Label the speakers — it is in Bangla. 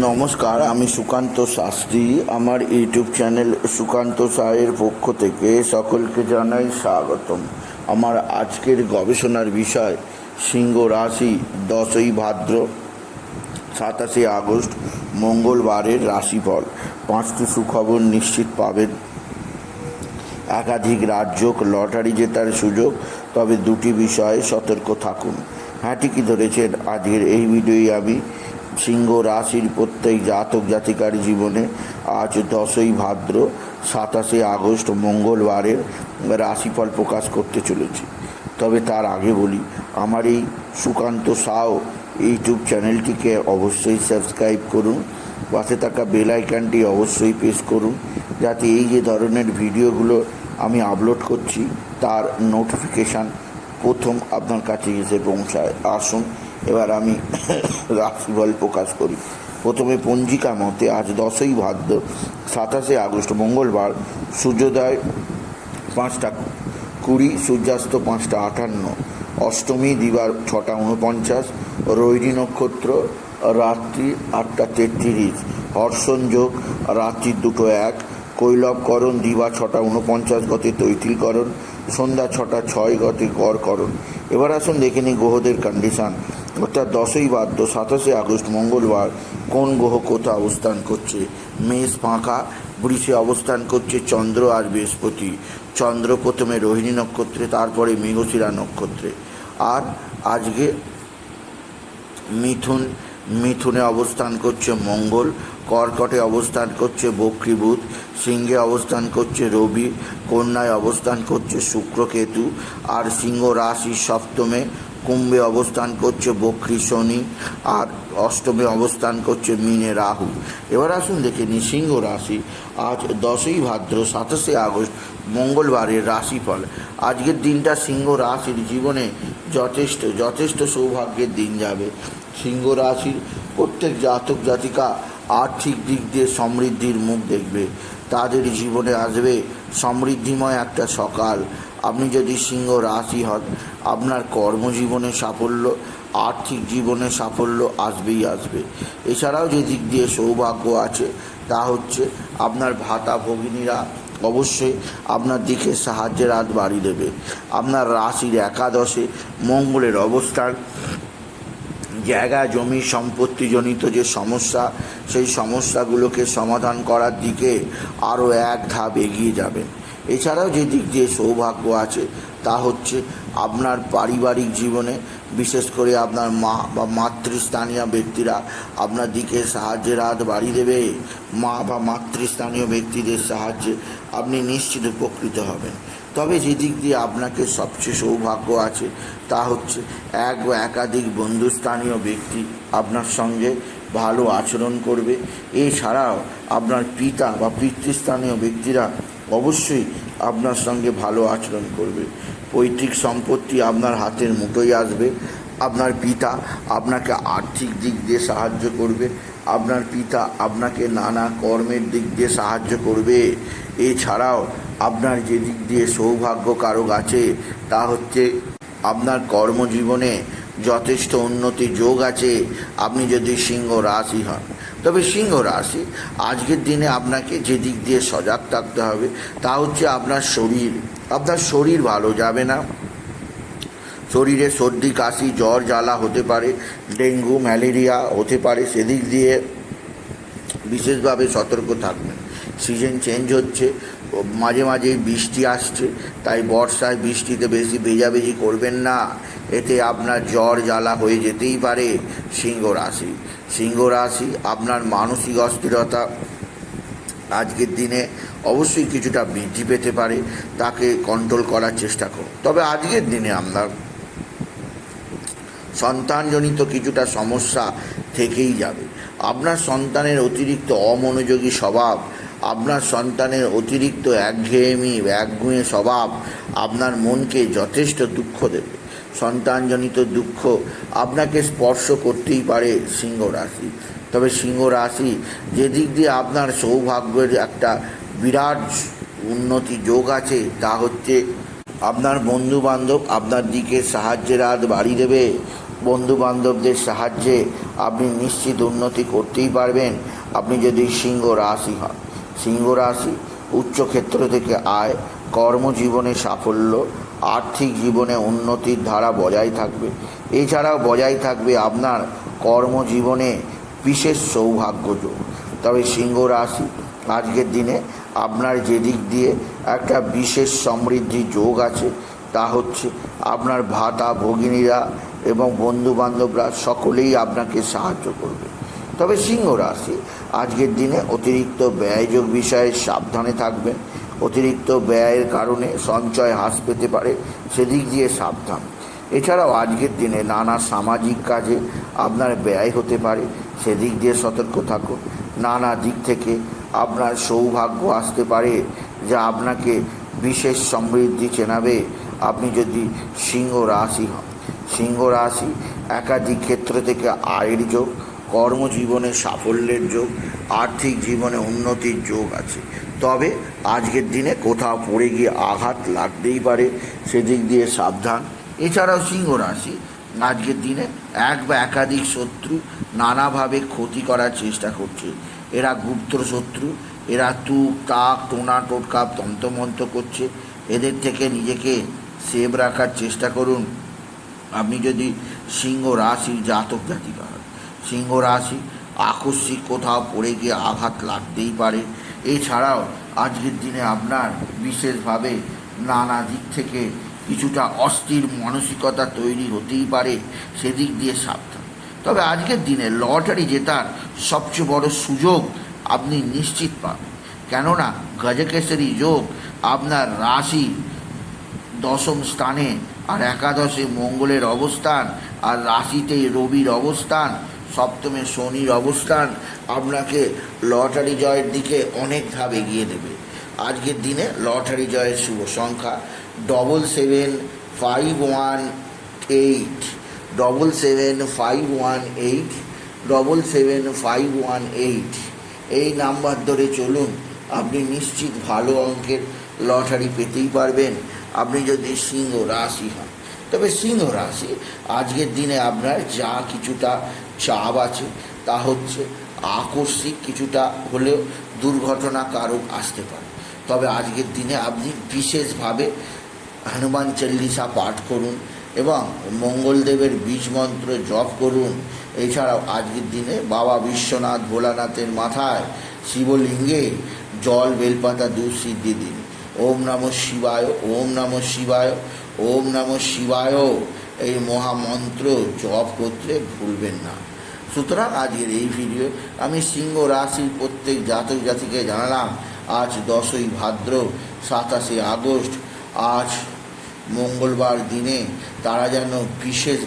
Speaker 1: নমস্কার, আমি সুকান্ত শাস্ত্রী। আমার ইউটিউব চ্যানেল সুকান্ত সায়ের পক্ষ থেকে সকলকে জানাই স্বাগতম। আমার আজকের গবেষণার বিষয়, সিংহ রাশি দশই ভাদ্র, সাতাশে আগস্ট, মঙ্গলবারের রাশিফল। পাঁচটি সুখবর নিশ্চিত পাবেন। একাধিক রাজ্য লটারি জেতার সুযোগ, তবে দুটি বিষয়ে সতর্ক থাকুন। হ্যাঁ ঠিকই ধরেছেন। আজকের এই ভিডিওই আমি। সিংহ রাশির প্রত্যেক জাতক জাতিকার জীবনে আজ দশই ভাদ্র সাতাশে আগস্ট মঙ্গলবারের রাশিফল প্রকাশ করতে চলেছি। তবে তার আগে বলি, আমার এই সুকান্ত সাও ইউটিউব চ্যানেলটিকে অবশ্যই সাবস্ক্রাইব করুন, পাশে থাকা বেল আইকনটি অবশ্যই প্রেস করুন, যাতে এই যে ধরনের ভিডিওগুলো আমি আপলোড করছি, তার নোটিফিকেশান প্রথম আপনার কাছে এসে পৌঁছায়। আসুন এবার আমি রাশিফল প্রকাশ করি। প্রথমে পঞ্জিকা মতে আজ দশই ভাদ্র, সাতাশে আগস্ট, মঙ্গলবার, সূর্যোদয় পাঁচটা কুড়ি, সূর্যাস্ত পাঁচটা আটান্ন, অষ্টমী দিবার ছটা উনপঞ্চাশ রোহিণী নক্ষত্র, রাত্রি আটটা তেত্রিশ, হর্ষণ যোগ, রাত্রি দুটো এক কৈলবকরণ দিবা ছটা উনপঞ্চাশ গতে তৈতিলকরণ, সন্ধ্যা ছটা ছয় গতে গড়করণ। এবার আসুন দেখে নিই গ্রহদের কন্ডিশান অর্থাৎ দশই বাদ্য সাতাশে আগস্ট মঙ্গলবার কোন গ্রহ কোথা অবস্থান করছে? মেষ ফাঁকা, বৃষে অবস্থান করছে চন্দ্র আর বৃহস্পতি। চন্দ্র প্রথমে রোহিণী নক্ষত্রে, তারপরে মৃগশিরা নক্ষত্রে। আর আজকে মিথুন, মিথুনে অবস্থান করছে মঙ্গল, কর্কটে অবস্থান করছে বক্রীভূত সিংহে অবস্থান করছে রবি, কন্যায় অবস্থান করছে শুক্রকেতু, আর সিংহ রাশি সপ্তমে কুম্ভে অবস্থান করছে বক্রী শনি আর অষ্টমে অবস্থান করছে মিনে রাহু। এবার আসুন দেখে নিই সিংহ রাশি। আজ দশই ভাদ্র, সাতাশে আগস্ট, মঙ্গলবারের রাশিফল। আজকের দিনটা সিংহ রাশির জীবনে যথেষ্ট যথেষ্ট সৌভাগ্যের দিন যাবে। সিংহ রাশির প্রত্যেক জাতক জাতিকা আর্থিক দিক দিয়ে সমৃদ্ধির মুখ দেখবে। তাদের জীবনে আসবে সমৃদ্ধিময় একটা সকাল। আপনি যদি সিংহ রাশি হন, আপনার কর্মজীবনে সাফল্য, আর্থিক জীবনে সাফল্য আসবেই আসবে। এছাড়াও যে দিক দিয়ে সৌভাগ্য আছে, তা হচ্ছে আপনার ভাতা ভগিনীরা অবশ্যই আপনার দিকে সাহায্যের হাত বাড়িয়ে দেবে। আপনার রাশির একাদশে মঙ্গলের অবস্থান, জায়গা, জমি সম্পত্তিজনিত যে সমস্যা, সেই সমস্যাগুলোকে সমাধান করার দিকে আরও এক ধাপ এগিয়ে যাবেন। এছাড়াও যে দিক দিয়ে সৌভাগ্য আছে, তা হচ্ছে আপনার পারিবারিক জীবনে, বিশেষ করে আপনার মা বা মাতৃস্থানীয় ব্যক্তিরা আপনার দিকে সাহায্যের হাত বাড়িয়ে দেবে। মা বা মাতৃস্থানীয় ব্যক্তিদের সাহায্যে আপনি নিশ্চিত উপকৃত হবেন। তবে যে দিক দিয়ে আপনাকে সবচেয়ে সৌভাগ্য আছে, তা হচ্ছে এক বা একাধিক বন্ধুস্থানীয় ব্যক্তি আপনার সঙ্গে ভালো আচরণ করবে। এছাড়াও আপনার পিতা বা পিতৃস্থানীয় ব্যক্তিরা অবশ্যই আপনার সঙ্গে ভালো আচরণ করবে। পৈতৃক সম্পত্তি আপনার হাতের মুঠোয় আসবে। আপনার পিতা আপনাকে আর্থিক দিক দিয়ে সাহায্য করবে। আপনার পিতা আপনাকে নানা কর্মের দিক দিয়ে সাহায্য করবে। এছাড়াও আপনার যে দিক দিয়ে সৌভাগ্য কারক আছে, তা হচ্ছে আপনার কর্মজীবনে যথেষ্ট উন্নতি যোগ আছে। আপনি যদি সিংহ রাশি হন তবে সিংহ রাশি, আজকের দিনে আপনাকে যে দিক দিয়ে সজাগ থাকতে হবে, তা হচ্ছে আপনার শরীর। আপনার শরীর ভালো যাবে না। শরীরে সর্দি, কাশি, জ্বর, জ্বালা হতে পারে, ডেঙ্গু, ম্যালেরিয়া হতে পারে, সেদিক দিয়ে বিশেষভাবে সতর্ক থাকবেন। সিজন চেঞ্জ হচ্ছে মাঝে মাঝে বৃষ্টি আসছে, তাই বর্ষায় বৃষ্টিতে বেশি ভেজাভেজি করবেন না। এতে আপনার জ্বর জ্বালা হয়ে যেতেই পারে সিংহ রাশি। সিংহ রাশি, আপনার মানসিক অস্থিরতা আজকের দিনে অবশ্যই কিছুটা বৃদ্ধি পেতে পারে, তাকে কন্ট্রোল করার চেষ্টা করুন। তবে আজকের দিনে আপনার সন্তানজনিত কিছুটা সমস্যা থেকেই যাবে। আপনার সন্তানের অতিরিক্ত অমনোযোগী স্বভাব আপনার সন্তানের অতিরিক্ত একঘেয়েমি একগুঁয়ে স্বভাব আপনার মনকে যথেষ্ট দুঃখ দেবে। সন্তানজনিত দুঃখ আপনাকে স্পর্শ করতেই পারে সিংহ রাশি। তবে সিংহ রাশি যে দিক দিয়ে আপনার সৌভাগ্যের একটা বিরাট উন্নতি যোগ আছে, তা হচ্ছে আপনার বন্ধু বান্ধব আপনার দিকে সাহায্যের হাত বাড়িয়ে দেবে। বন্ধু বান্ধবদের সাহায্যে আপনি নিশ্চিত উন্নতি করতেই পারবেন। আপনি যদি সিংহ রাশি হন সিংহ রাশি উচ্চক্ষেত্র থেকে আয়, কর্মজীবনে সাফল্য, আর্থিক জীবনে উন্নতির ধারা বজায় থাকবে। এছাড়াও বজায় থাকবে আপনার কর্মজীবনে বিশেষ সৌভাগ্যযোগ। তবে সিংহ রাশি আজকের দিনে আপনার যে দিক দিয়ে একটা বিশেষ সমৃদ্ধি যোগ আছে, তা হচ্ছে আপনার ভাতা, ভগিনীরা এবং বন্ধু বান্ধবরা সকলেই আপনাকে সাহায্য করবে। তবে সিংহ রাশি, আজকের দিনে অতিরিক্ত ব্যয়যোগ বিষয়ে সাবধানে থাকবেন। অতিরিক্ত ব্যয়ের কারণে সঞ্চয় হ্রাস পেতে পারে, সেদিক দিয়ে সাবধান। এছাড়াও আজকের দিনে নানা সামাজিক কাজে আপনার ব্যয় হতে পারে, সেদিক দিয়ে সতর্ক থাকুন। নানা দিক থেকে আপনার সৌভাগ্য আসতে পারে, যা আপনাকে বিশেষ সমৃদ্ধি চেনাবে। আপনি যদি সিংহ রাশি হন, সিংহ রাশি একাধিক ক্ষেত্র থেকে আয়ের যোগ কর্মজীবনে সাফল্যের যোগ, আর্থিক জীবনে উন্নতির যোগ আছে। তবে আজকের দিনে কোথাও পড়ে গিয়ে আঘাত লাগতেই পারে, সেদিক দিয়ে সাবধান। এছাড়াও সিংহ রাশি, আজকের দিনে এক বা একাধিক শত্রু নানাভাবে ক্ষতি করার চেষ্টা করছে। এরা গুপ্ত শত্রু, এরা তুক, তাক, টোনা, টোটকা তন্ত্রমন্ত্র করছে। এদের থেকে নিজেকে সেভ রাখার চেষ্টা করুন। আপনি যদি সিংহ রাশির জাতক জাতিকা সিংহ রাশি আকস্মিক কোথাও পড়ে গিয়ে আঘাত লাগতেই পারে। এছাড়াও আজকের দিনে আপনার বিশেষভাবে নানা দিক থেকে কিছুটা অস্থির মানসিকতা তৈরি হতেই পারে, সেদিক দিয়ে সাবধান। তবে আজকের দিনে লটারি জেতার সবচেয়ে বড় সুযোগ আপনি নিশ্চিত পাবেন। কেননা গজকেশরী যোগ আপনার রাশি দশম স্থানে আর একাদশে মঙ্গলের অবস্থান আর রাশিতে রবির অবস্থান সপ্তমে শনির অবস্থান আপনাকে লটারি জয়ের দিকে অনেক ধাপ এগিয়ে দেবে। আজকের দিনে লটারি জয়ের শুভ সংখ্যা double seven five one eight double seven five one eight double seven five one eight এই নাম্বার ধরে চলুন, আপনি নিশ্চিত ভালো অঙ্কের লটারি পেতেই পারবেন। আপনি যদি সিংহ রাশি হন তবে সিংহ রাশি, আজকের দিনে আপনার যা কিছুটা চাপ আছে তা হচ্ছে আকস্মিক কিছুটা হলেও দুর্ঘটনা কারক আসতে পারে। তবে আজকের দিনে আপনি বিশেষভাবে হনুমান চল্লিশা পাঠ করুন এবং মঙ্গলদেবের বীজ মন্ত্র জপ করুন। এছাড়াও আজকের দিনে বাবা বিশ্বনাথ ভোলানাথের মাথায় শিবলিঙ্গে জল, বেলপাতা, দুধ সিদ্ধি দিন। ওম নম শিবায়, ওম নম শিবায়। ওম নম শিবায়। এই মহামন্ত্র জপ করতে ভুলবেন না। সুতরাং আজকের এই ভিডিও আমি সিংহ রাশির প্রত্যেক জাতক জাতিকে জানালাম, আজ দশই ভাদ্র, সাতাশে আগস্ট, আজ মঙ্গলবার দিনে তারা যেন বিশেষ